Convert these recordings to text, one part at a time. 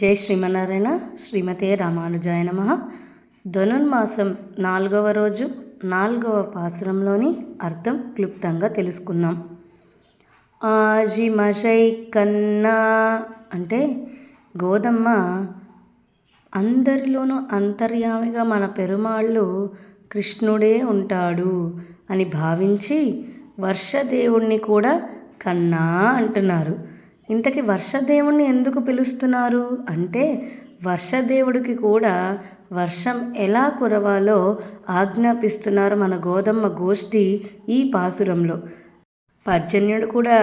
జై శ్రీమనారాయణ శ్రీమతే రామానుజాయ నమ. ధనుర్మాసం నాలుగవ రోజు నాలుగవ పాసురంలోని అర్థం క్లుప్తంగా తెలుసుకుందాం. ఆజిమషై కన్నా అంటే గోదమ్మ అందరిలోనూ అంతర్యామిగా మన పెరుమాళ్ళు కృష్ణుడే ఉంటాడు అని భావించి వర్షదేవుణ్ణి కూడా కన్నా అంటున్నారు. ఇంతకీ వర్షదేవుణ్ణి ఎందుకు పిలుస్తున్నారు? అంటే వర్షదేవుడికి కూడా వర్షం ఎలా కురవాలో ఆజ్ఞాపిస్తున్నారు మన గోదమ్మ గోష్ఠి ఈ పాసురంలో. పర్జన్యుడు కూడా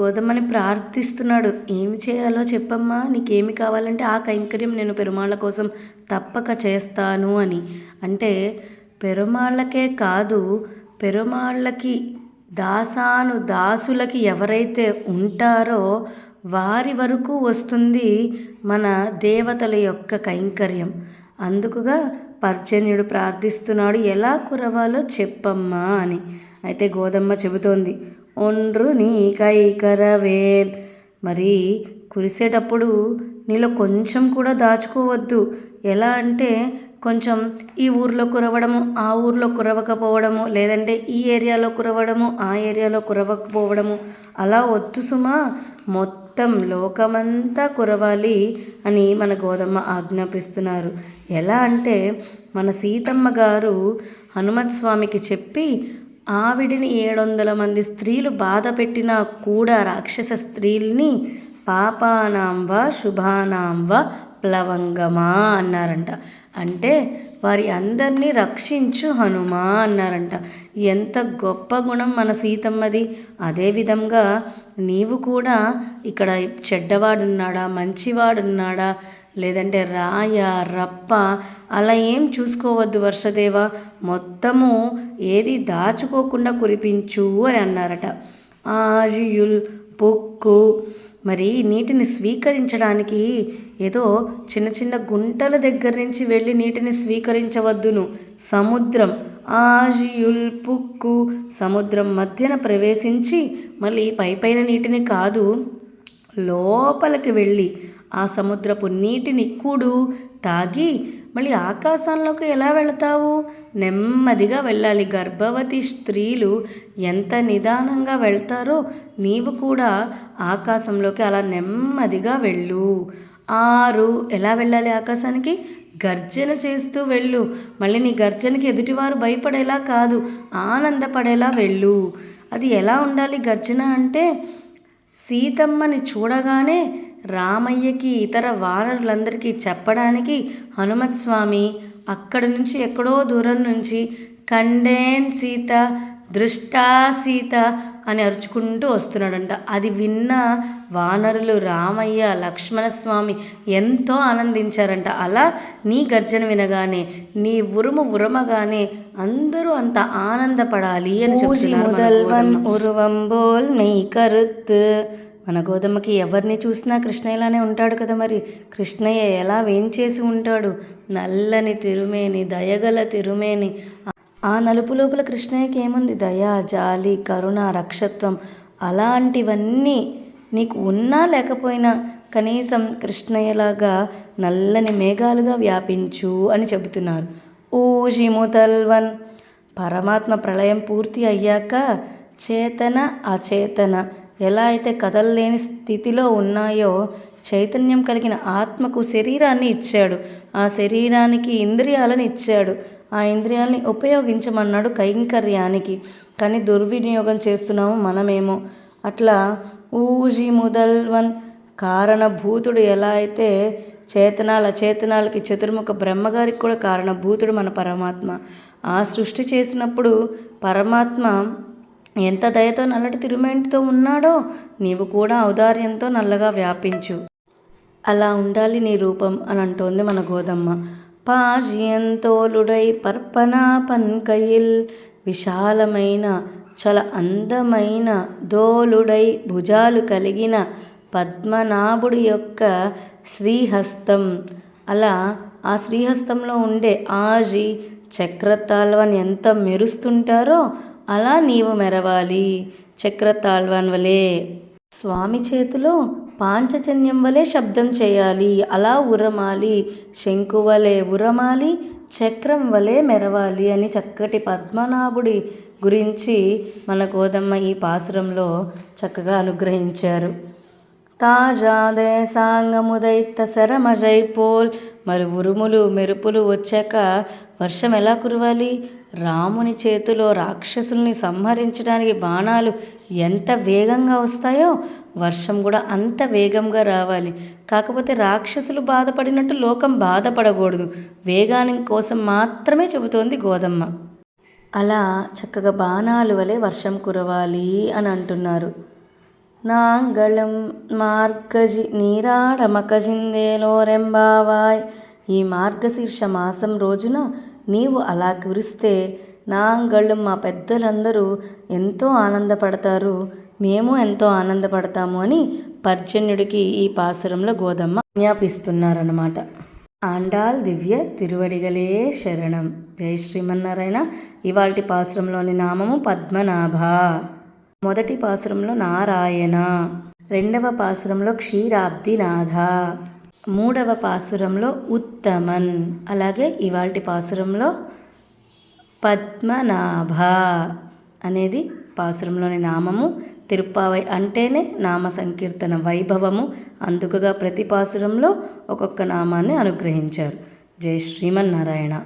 గోధమ్మని ప్రార్థిస్తున్నాడు. ఏమి చేయాలో చెప్పమ్మా నీకేమి కావాలంటే ఆ కైంకర్యం నేను పెరుమాళ్ళ కోసం తప్పక చేస్తాను అని. అంటే పెరుమాళ్ళకే కాదు పెరుమాళ్ళకి దాసాను దాసులకి ఎవరైతే ఉంటారో వారి వరకు వస్తుంది మన దేవతల యొక్క కైంకర్యం. అందుకుగా పర్జన్యుడు ప్రార్థిస్తున్నాడు ఎలా కురవాలో చెప్పమ్మా అని. అయితే గోదమ్మ చెబుతోంది ఒండ్రు నీ కైకరవేల్ మరి కురిసేటప్పుడు నీలో కొంచెం కూడా దాచుకోవద్దు. ఎలా అంటే కొంచెం ఈ ఊర్లో కురవడము ఆ ఊర్లో కురవకపోవడము లేదంటే ఈ ఏరియాలో కురవడము ఆ ఏరియాలో కురవకపోవడము. అలా వద్దు సుమా మొత్తం మొత్తం లోకమంతా కురవాలి అని మన గోదమ్మ ఆజ్ఞాపిస్తున్నారు. ఎలా అంటే మన సీతమ్మ గారు హనుమత్ స్వామికి చెప్పి ఆవిడిని ఏడు వందల మంది స్త్రీలు బాధ పెట్టినా కూడా రాక్షస స్త్రీల్ని పాపానాంవ శుభానాంవ ప్లవంగమా అన్నారంట. అంటే వారి అందరినీ రక్షించు హనుమా అన్నారంట. ఎంత గొప్ప గుణం మన సీతమ్మది. అదేవిధంగా నీవు కూడా ఇక్కడ చెడ్డవాడున్నాడా మంచివాడున్నాడా లేదంటే రాయ రప్ప అలా ఏం చూసుకోవద్దు వర్షదేవ మొత్తము ఏది దాచుకోకుండా కురిపించు అని అన్నారట. ఆజియుల్ పుక్కు మరి నీటిని స్వీకరించడానికి ఏదో చిన్న చిన్న గుంటల దగ్గర నుంచి వెళ్ళి నీటిని స్వీకరించవద్దును. సముద్రం ఆజియుల్ పుక్కు సముద్రం మధ్యన ప్రవేశించి మళ్ళీ పై పైన నీటిని కాదు లోపలికి వెళ్ళి ఆ సముద్రపు నీటిని కూడు తాగి మళ్ళీ ఆకాశంలోకి ఎలా వెళతావు? నెమ్మదిగా వెళ్ళాలి. గర్భవతి స్త్రీలు ఎంత నిదానంగా వెళ్తారో నీవు కూడా ఆకాశంలోకి అలా నెమ్మదిగా వెళ్ళు. ఆరు. ఎలా వెళ్ళాలి ఆకాశానికి? గర్జన చేస్తూ వెళ్ళు. మళ్ళీ నీ గర్జనకి ఎదుటివారు భయపడేలా కాదు. ఆనందపడేలా వెళ్ళు. అది ఎలా ఉండాలి గర్జన అంటే సీతమ్మని చూడగానే రామయ్యకి ఇతర వానరులందరికీ చెప్పడానికి హనుమత్ స్వామి అక్కడి నుంచి ఎక్కడో దూరం నుంచి కండేన్ సీత దృష్టా సీత అని అరుచుకుంటూ వస్తున్నాడంట. అది విన్న వానరులు రామయ్య లక్ష్మణస్వామి ఎంతో ఆనందించారంట. అలా నీ గర్జన వినగానే నీ ఉరుము ఉరమగానే అందరూ అంత ఆనందపడాలి అని చెప్తున్నారు ఉరువంబోల్ కరుత్ మన గోధుమకి ఎవరిని చూసినా కృష్ణయ్యలానే ఉంటాడు కదా మరి. కృష్ణయ్య ఎలా వేంచేసి ఉంటాడు? నల్లని తిరుమేని దయగల తిరుమేని. ఆ నలుపు లోపల కృష్ణయ్యకి ఏముంది? దయ జాలి కరుణ రక్షత్వం అలాంటివన్నీ నీకు ఉన్నా లేకపోయినా కనీసం కృష్ణయ్యలాగా నల్లని మేఘాలుగా వ్యాపించు అని చెబుతున్నారు. ఊజి ముతల్వన్ పరమాత్మ ప్రళయం పూర్తి అయ్యాక చేతన అచేతన ఎలా అయితే కదలలేని స్థితిలో ఉన్నాయో చైతన్యం కలిగిన ఆత్మకు శరీరాన్ని ఇచ్చాడు. ఆ శరీరానికి ఇంద్రియాలను ఇచ్చాడు. ఆ ఇంద్రియాలని ఉపయోగించమన్నాడు కైంకర్యానికి. కానీ దుర్వినియోగం చేస్తున్నాము మనమేమో. అట్లా ఊజి ముదల్వన్ కారణభూతుడు ఎలా అయితే చేతనాల చేతనాలకి చతుర్ముఖ బ్రహ్మగారికి కూడా కారణభూతుడు మన పరమాత్మ. ఆ సృష్టి చేసినప్పుడు పరమాత్మ ఎంత దయతో నల్లటి తిరుమేంటితో ఉన్నాడో నీవు కూడా ఔదార్యంతో నల్లగా వ్యాపించు. అలా ఉండాలి నీ రూపం అని అంటోంది మన గోదమ్మ. పాజియంతోలుడై పర్పనా పన్కయిల్ విశాలమైన చాలా అందమైన దోలుడై భుజాలు కలిగిన పద్మనాభుడి యొక్క శ్రీహస్తం. అలా ఆ శ్రీహస్తంలో ఉండే ఆజి చక్రతాల్వని ఎంత మెరుస్తుంటారో అలా నీవు మెరవాలి చక్రతాళ్వాన్ వలే. స్వామి చేతిలో పాంచజన్యం వలె శబ్దం చేయాలి అలా ఉరమాలి శంకు వలె ఉరమాలి చక్రం వలె మెరవాలి అని చక్కటి పద్మనాభుడి గురించి మన గోదమ్మ ఈ పాసురంలో చక్కగా అనుగ్రహించారు. తాజాదే సాంగముదైత శరమజైపోల్ మరి ఉరుములు మెరుపులు వచ్చాక వర్షం ఎలా కురవాలి? రాముని చేతిలో రాక్షసుల్ని సంహరించడానికి బాణాలు ఎంత వేగంగా వస్తాయో వర్షం కూడా అంత వేగంగా రావాలి. కాకపోతే రాక్షసులు బాధపడినట్టు లోకం బాధపడకూడదు. వేగాని కోసం మాత్రమే చెబుతోంది గోదమ్మ. అలా చక్కగా బాణాలు వలె వర్షం కురవాలి అని అంటున్నారు. నాంగళం మార్గజి నీరాడమకజిందేలోరెంబావాయ్ ఈ మార్గశీర్ష మాసం రోజున నీవు అలా కురిస్తే నాంగళం మా పెద్దలందరూ ఎంతో ఆనందపడతారు. మేము ఎంతో ఆనందపడతాము అని పర్జన్యుడికి ఈ పాసురంలో గోదమ్మ జ్ఞాపిస్తున్నారన్నమాట ఆండాల్ దివ్య తిరువడిగలే శరణం. జై శ్రీమన్నారాయణ. ఇవాల్టి పాసురంలోని నామము పద్మనాభ. మొదటి పాసురంలో నారాయణ. రెండవ పాసురంలో క్షీరాబ్దినాథ. మూడవ పాసురంలో ఉత్తమన్. అలాగే ఇవాల్టి పాసురంలో పద్మనాభ అనేది పాసురంలోని నామము తిరుప్పావై అంటేనే నామ సంకీర్తన వైభవము. అందుకుగా ప్రతి పాసురంలో ఒక్కొక్క నామాన్ని అనుగ్రహించారు. జై శ్రీమన్నారాయణ.